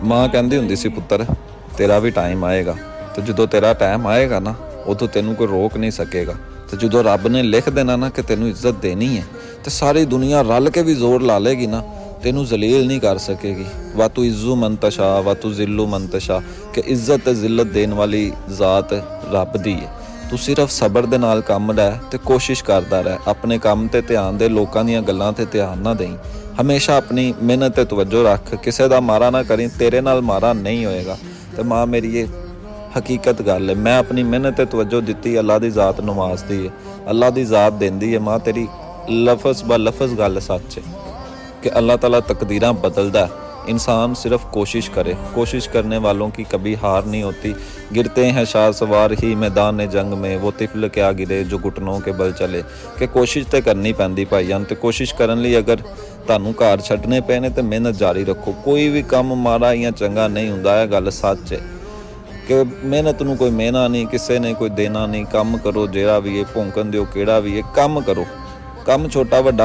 ਮਾਂ ਕਹਿੰਦੀ ਹੁੰਦੀ ਸੀ, ਪੁੱਤਰ, ਤੇਰਾ ਵੀ ਟਾਈਮ ਆਏਗਾ। ਤੇ ਜਦੋਂ ਤੇਰਾ ਟਾਈਮ ਆਏਗਾ ਨਾ, ਉਦੋਂ ਤੈਨੂੰ ਕੋਈ ਰੋਕ ਨਹੀਂ ਸਕੇਗਾ। ਤੇ ਜਦੋਂ ਰੱਬ ਨੇ ਲਿਖ ਦੇਣਾ ਨਾ ਕਿ ਤੈਨੂੰ ਇੱਜ਼ਤ ਦੇਣੀ ਹੈ, ਤੇ ਸਾਰੀ ਦੁਨੀਆ ਰਲ ਕੇ ਵੀ ਜ਼ੋਰ ਲਾ ਲੇਗੀ ਨਾ, ਤੈਨੂੰ ਜ਼ਲੀਲ ਨਹੀਂ ਕਰ ਸਕੇਗੀ। ਵਾ ਤੂੰ ਇਜ਼ੂ ਮੰਤਸ਼ਾ, ਵਾ ਤੂੰ ਜ਼ਿੱਲੂ ਮੰਤਸ਼ਾ, ਕਿ ਇੱਜ਼ਤ ਤੇ ਜ਼ਿਲਤ ਦੇਣ ਵਾਲੀ ਜ਼ਾਤ ਰੱਬ ਦੀ ਹੈ। ਤੂੰ ਸਿਰਫ ਸਬਰ ਦੇ ਨਾਲ ਕੰਮ ਲੈ ਤੇ ਕੋਸ਼ਿਸ਼ ਕਰਦਾ ਰਹਿ, ਆਪਣੇ ਕੰਮ ਤੇ ਧਿਆਨ ਦੇ, ਲੋਕਾਂ ਦੀਆਂ ਗੱਲਾਂ ਤੇ ਧਿਆਨ ਨਾ ਦੇਈ। ਹਮੇਸ਼ਾ ਆਪਣੀ ਮਿਹਨਤ ਤੇ ਤਵੱਜੋ ਰੱਖ ਕਿਸੇ ਦਾ ਮਾਰਾ ਨਾ ਕਰੀ ਤੇਰੇ ਨਾਲ ਮਾਰਾ ਨਹੀਂ ਹੋਏਗਾ ਤੇ ਮਾਂ ਮੇਰੀ ਇਹ ਹਕੀਕਤ ਗੱਲ ਹੈ ਮੈਂ ਆਪਣੀ ਮਿਹਨਤ ਤੇ ਤਵੱਜੋ ਦਿੱਤੀ ਅੱਲਾ ਦੀ ਜ਼ਾਤ ਨਵਾਜ਼ਦੀ ਹੈ ਅੱਲਾ ਦੀ ਜ਼ਾਤ ਦਿੰਦੀ ਹੈ ਮਾਂ ਤੇਰੀ ਲਫ਼ਜ਼ ਬਾ ਲਫ਼ਜ਼ ਗੱਲ ਸੱਚ ਹੈ कि अल्लाह ताला तकदीरां बदलता है इंसान सिर्फ कोशिश करे कोशिश करने वालों की कभी हार नहीं होती गिरते हैं शाह सवार ही मैदान जंग में वो तिफल क्या गिरे जो घुटनों के बल चले ਕਿ ਕੋਸ਼ਿਸ਼ ਤੇ ਕਰਨੀ ਪੈਂਦੀ ਭਾਈਆਂ ਤੇ ਕੋਸ਼ਿਸ਼ ਕਰਨ ਲਈ ਅਗਰ ਤੁਹਾਨੂੰ ਘਰ ਛੱਡਨੇ ਪਏ ਨੇ ਤੇ ਮਿਹਨਤ ਜਾਰੀ ਰੱਖੋ। ਕੋਈ ਵੀ ਕੰਮ ਮਾੜਾ ਜਾਂ ਚੰਗਾ ਨਹੀਂ ਹੁੰਦਾ, ਇਹ ਗੱਲ ਸੱਚ ਹੈ। ਕਿ ਮਿਹਨਤ ਨੂੰ ਕੋਈ ਮਿਹਨਾ ਨਹੀਂ, ਕਿਸੇ ਨੇ ਕੋਈ ਦੇਣਾ ਨਹੀਂ। ਕੰਮ ਕਰੋ, ਜਿਹੜਾ ਵੀ ਇਹ ਭੌਂਕਣ ਦਿਓ, ਕਿਹੜਾ ਵੀ ਇਹ ਕੰਮ ਕਰੋ। ਕੰਮ ਛੋਟਾ ਵੱਡਾ